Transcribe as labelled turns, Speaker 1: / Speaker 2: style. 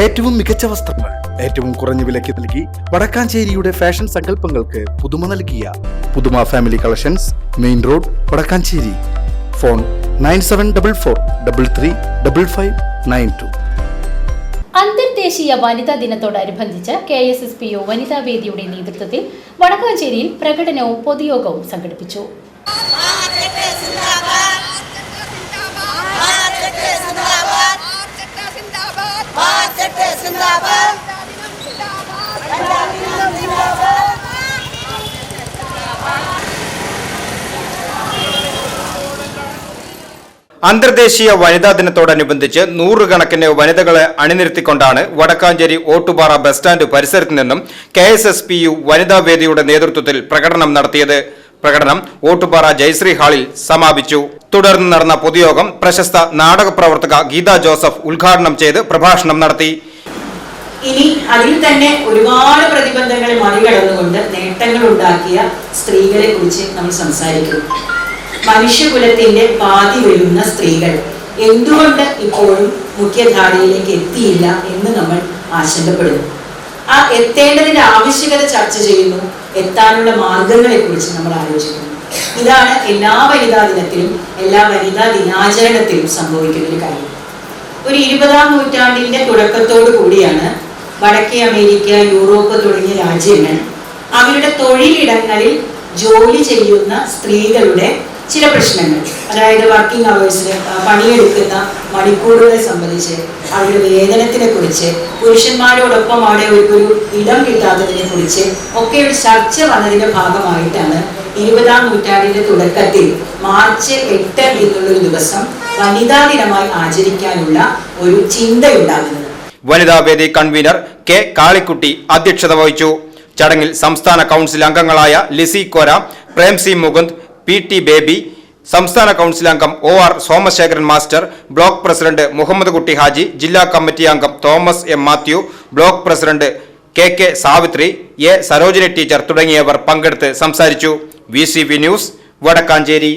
Speaker 1: ഏറ്റവും മികച്ച വസ്ത്രങ്ങൾ ഏറ്റവും കുറഞ്ഞ വിലയ്ക്ക് നൽകി വടക്കാഞ്ചേരിയുടെ ഫാഷൻ സങ്കല്പങ്ങൾക്ക് പുതുമ നൽകിയ പുതുമ family collections main road Vadakkanchery. Phone nine seven double four double three double five nine two.
Speaker 2: അന്തർദേശീയ വനിതാ ദിനത്തോടനുബന്ധിച്ച് K S S P O വനിതാ വേദിയുടെ നേതൃത്വത്തിൽ വടക്കാഞ്ചേരിയിൽ പ്രകടനവും പൊതുയോഗവും സംഘടിപ്പിച്ചു.
Speaker 3: അന്തർദേശീയ വനിതാ ദിനത്തോടനുബന്ധിച്ച് നൂറുകണക്കിന് വനിതകളെ അണിനിരത്തിക്കൊണ്ടാണ് വടക്കാഞ്ചേരി ഓട്ടുപാറ ബസ് സ്റ്റാൻഡ് പരിസരത്ത് നിന്നും K S S P U വനിതാ വേദിയുടെ നേതൃത്വത്തിൽ പ്രകടനം നടത്തിയത്. പ്രകടനം ഓട്ടുപാറ ജയശ്രീ ഹാളിൽ സമാപിച്ചു. തുടർന്ന് നടന്ന പൊതുയോഗം പ്രശസ്ത നാടക പ്രവർത്തക ഗീത ജോസഫ് ഉദ്ഘാടനം ചെയ്ത് പ്രഭാഷണം നടത്തി.
Speaker 4: ഇനി അതിൽ തന്നെ ഒരുപാട് പ്രതിബന്ധങ്ങളെ മറികടന്നുകൊണ്ട് നേട്ടങ്ങൾ ഉണ്ടാക്കിയ സ്ത്രീകളെ കുറിച്ച് നമ്മൾ സംസാരിക്കുന്നു മനുഷ്യകുലത്തിന്റെ പാതി വരുന്ന സ്ത്രീകൾ. എന്തുകൊണ്ട് ഇപ്പോഴും മുഖ്യധാരയിലേക്ക് എത്തിയില്ല എന്ന് നമ്മൾ ആശങ്കപ്പെടുന്നു. ആ എത്തേണ്ടതിന്റെ ആവശ്യകത ചർച്ച ചെയ്യുന്നു. എത്താനുള്ള മാർഗങ്ങളെ കുറിച്ച് നമ്മൾ ആലോചിക്കുന്നു. ഇതാണ് എല്ലാ വനിതാ ദിനത്തിലും എല്ലാ വനിതാ ദിനാചരണത്തിലും സംഭവിക്കുന്ന ഒരു കാര്യം. ഒരു ഇരുപതാം നൂറ്റാണ്ടിന്റെ തുടക്കത്തോടു കൂടിയാണ് വടക്കേ അമേരിക്ക യൂറോപ്പ് തുടങ്ങിയ രാജ്യങ്ങൾ അവരുടെ തൊഴിലിടങ്ങളിൽ ജോലി ചെയ്യുന്ന സ്ത്രീകളുടെ ചില പ്രശ്നങ്ങൾ. അതായത് വർക്കിംഗ് അവേഴ്സിന് പണിയെടുക്കുന്ന മണിക്കൂറുകളെ സംബന്ധിച്ച് അവരുടെ വേതനത്തിനെ കുറിച്ച് പുരുഷന്മാരോടൊപ്പം അവിടെ ഒരു ഇടം കിട്ടാത്തതിനെ കുറിച്ച് ഒക്കെ ഒരു ചർച്ച വന്നതിന്റെ ഭാഗമായിട്ടാണ് ഇരുപതാം നൂറ്റാണ്ടിന്റെ തുടക്കത്തിൽ മാർച്ച് എട്ട് എന്നുള്ളൊരു ദിവസം വനിതാ ദിനമായി ആചരിക്കാനുള്ള ഒരു ചിന്തയുണ്ടാകുന്നത്.
Speaker 3: വനിതാ വേദി കൺവീനർ കെ കാളിക്കുട്ടി അധ്യക്ഷത വഹിച്ചു. ചടങ്ങിൽ സംസ്ഥാന കൗൺസിൽ അംഗങ്ങളായ ലിസി കോര പ്രേംസി മുകുന്ദ് പി ടി ബേബി സംസ്ഥാന കൗൺസിൽ അംഗം O R Somasekharan master block president Muhammad Kutty Haji ജില്ലാ കമ്മിറ്റി അംഗം Thomas M Mathew block president K K Savithri A Sarojini teacher തുടങ്ങിയവർ പങ്കെടുത്ത് സംസാരിച്ചു. V news Vadakkanchery.